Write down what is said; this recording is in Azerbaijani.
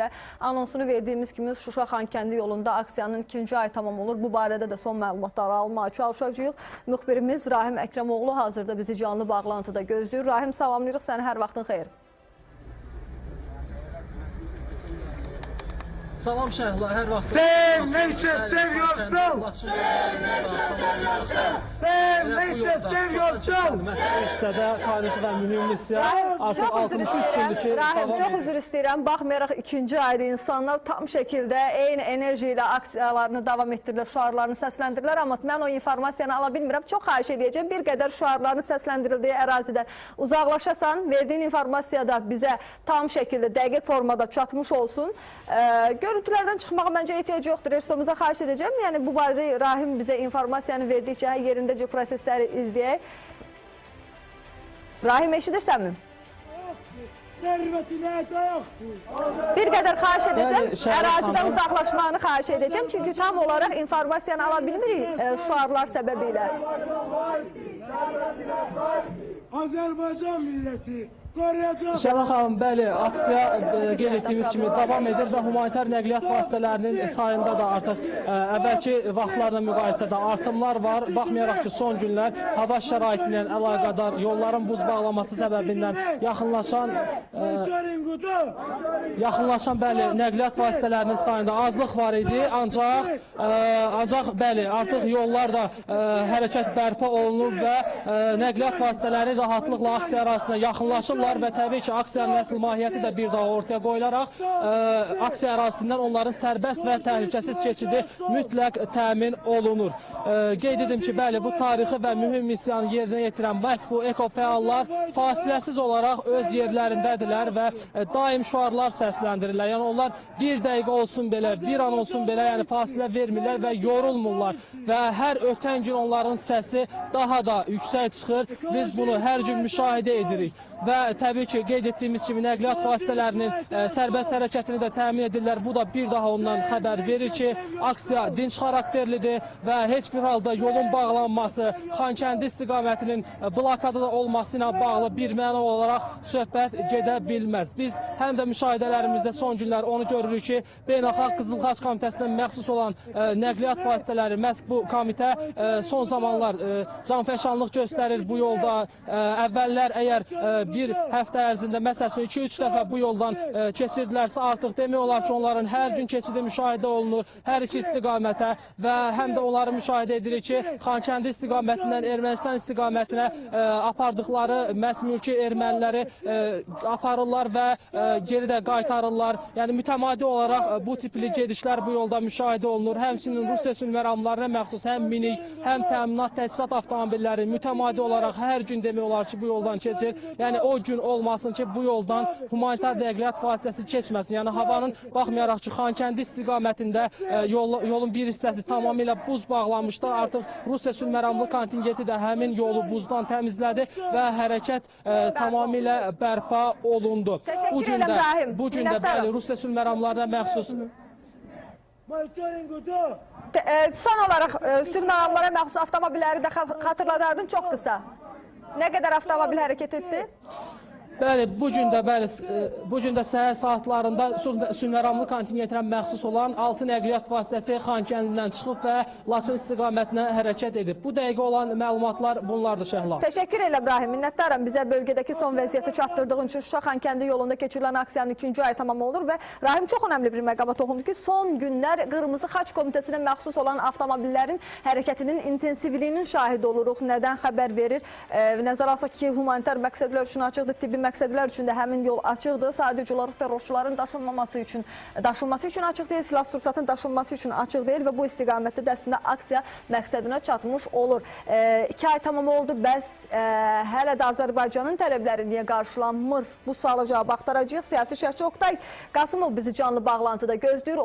və anonsunu verdiyimiz kimi Şuşa Xankəndi yolunda aksiyanın ikinci ay tamam olur. Bu barədə də son məlumatları almağa çalışacağıq. Müxbirimiz Rahim Əkrəmoğlu hazırda bizi canlı bağlantıda gözləyir. Rahim salamlayırıq səni hər vaxtın xeyir. Salam Şəhla, hər vaxt. Sen neçə seviyorsun? Sen neçə seviyorsun? Məsələ hissədə tarixi və mühüm missiya artıq Çox üzr 63 gündür ki. Rahim, çox üzr istəyirəm. Baxmayaraq ikinci ayda insanlar tam şəkildə eyni enerji ilə aksiyalarını davam etdirirlər, şüarlarını səsləndirirlər. Amma mən o informasiyanı ala bilmirəm. Çox xahiş edəcəm. Bir qədər şüarların səsləndirildiyi ərazidən uzaqlaşasan, verdiyin informasiya da bizə tam şəkildə dəqiq formada çatmış olsun. Ee, görüntülərdən çıxmağa məncə ehtiyac yoxdur. Rejissorumuza xahiş edəcəm. Yəni bu barədə Rahim bizə informasiyanı verdikcə yerindəcə prosesləri izləyək. Rahim eşidirsənmi? Servetine dayaqdır. Bir qədər xahiş edəcəm. Ərazidən uzaqlaşmağını xahiş edəcəm. Çünki tam olaraq informasiyanı ala bilmirik e, şüarlar səbəbilə. Azərbaycan milləti Şəhla xanım, bəli, aksiya e, qeyd etdiyimiz kimi davam edir və humanitar nəqliyyat vasitələrinin sayında da artıq e, əvvəlki vaxtlarla müqayisədə artımlar var. Baxmayaraq ki, son günlər hava şəraiti ilə əlaqədar yolların buz bağlaması səbəbindən yaxınlaşan e, Monitoring qutu. yaxınlaşan bəli nəqliyyat vasitələrinin sayında azlıq var idi, ancaq ə, ancaq bəli artıq yollar da ə, hərəkət bərpa olunub və ə, nəqliyyat vasitələri rahatlıqla aksiya ərazisinə yaxınlaşırlar və təbii ki, aksiyanın əsl mahiyyəti də bir daha ortaya qoyularaq ə, aksiya ərazisindən onların sərbəst və təhlükəsiz keçidi mütləq təmin olunur. Ə, qeyd edim ki, bəli bu tarixi və mühüm missiyanı yerinə yetirən məhz bu ekofəallar fasiləsiz olaraq öz yerlərindədirlər və ə, daim şüarlar səsləndirirlər. Yəni onlar bir dəqiqə olsun belə, bir an olsun belə, yəni fasilə vermirlər və yorulmurlar və hər ötən gün onların səsi daha da yüksək çıxır. Biz bunu hər gün müşahidə edirik və təbii ki, qeyd etdiyimiz kimi nəqliyyat vasitələrinin ə, sərbəst hərəkətini də təmin edirlər. Bu da bir daha ondan xəbər verir ki, aksiya dinç xarakterlidir və heç bir halda yolun bağlanması, Xankəndi istiqamətinin ə, blokadada olması ilə bağlı bir məna olaraq söhbət gedə bilməz. Biz həm də müşahidələrimizdə son günlər onu görürük ki, Beynəlxalq Qızıl Xaç Komitəsinə məxsus olan ə, nəqliyyat vasitələri məhz bu komitə ə, son zamanlar ə, canfəşanlıq göstərir bu yolda. Ə, əvvəllər əgər ə, bir həftə ərzində məsələn 2-3 dəfə bu yoldan ə, keçirdilərsə artıq demək olar ki, onların hər gün keçidi müşahidə olunur hər iki istiqamətə və həm də onları müşahidə edirik ki, Xankəndi istiqamətindən Ermənistan istiqamətinə ə, apardıqları məhz mülki erməniləri ə, aparırlar və ə, geri də qaytarırlar. Yəni mütəmadi olaraq ə, bu tipli gedişlər bu yolda müşahidə olunur. Həmçinin Rusiya sülhməramlarına məxsus həm minik, həm təminat təchizat avtomobilləri mütəmadi olaraq hər gün demək olar ki, bu yoldan keçir. Yəni o gün olmasın ki, bu yoldan humanitar nəqliyyat vasitəsi keçməsin. Yəni havanın baxmayaraq ki, Xankəndi istiqamətində ə, yol, yolun bir hissəsi tamamilə buz bağlanmışdı. Artıq Rusiya sülhməramlı kontingenti də həmin yolu buzdan təmizlədi və hərəkət ə, tamamilə bərpa olundu. Bu gün edirəm, də Rahim. bu gün də bəli Rusiya sülhməramlarına məxsus. T- e, Son olaraq e, sürməramlara məxsus avtomobilləri də xa- xatırladardın çox qısa. Nə qədər avtomobil hərəkət etdi? Bəli, bu gün də bəli, e, bu gün də səhər saatlarında Sülhməramlı kontingentinə məxsus olan 6 nəqliyyat vasitəsi Xankəndidən çıxıb və Laçın istiqamətinə hərəkət edib. Bu dəqiqə olan məlumatlar bunlardır Şəhla. Təşəkkür edirəm İbrahim. Minnətdaram bizə bölgədəki son vəziyyəti çatdırdığın üçün Şuşa Xankəndi yolunda keçirilən aksiyanın ikinci ayı tamam olur və Rahim çox önəmli bir məqama toxundu ki, son günlər Qırmızı Xaç Komitəsinə məxsus olan avtomobillərin hərəkətinin intensivliyinin şahidi oluruq. Nədən xəbər verir? E, nəzərə alsaq ki, humanitar məqsədlər üçün açıqdır, tibbi məqsədlər üçün də həmin yol açıqdır. Sadəcə olaraq terrorçuların daşınmaması üçün, daşınması üçün açıq deyil, silah sursatın daşınması üçün açıq deyil və bu istiqamətdə də əslində aksiya məqsədinə çatmış olur. E, iki ay tamam oldu, bəs e, hələ də Azərbaycanın tələbləri niyə qarşılanmır? Bu suala cavab axtaracağıq. Siyasi şərhçi Oktay Qasımov bizi canlı bağlantıda gözləyir.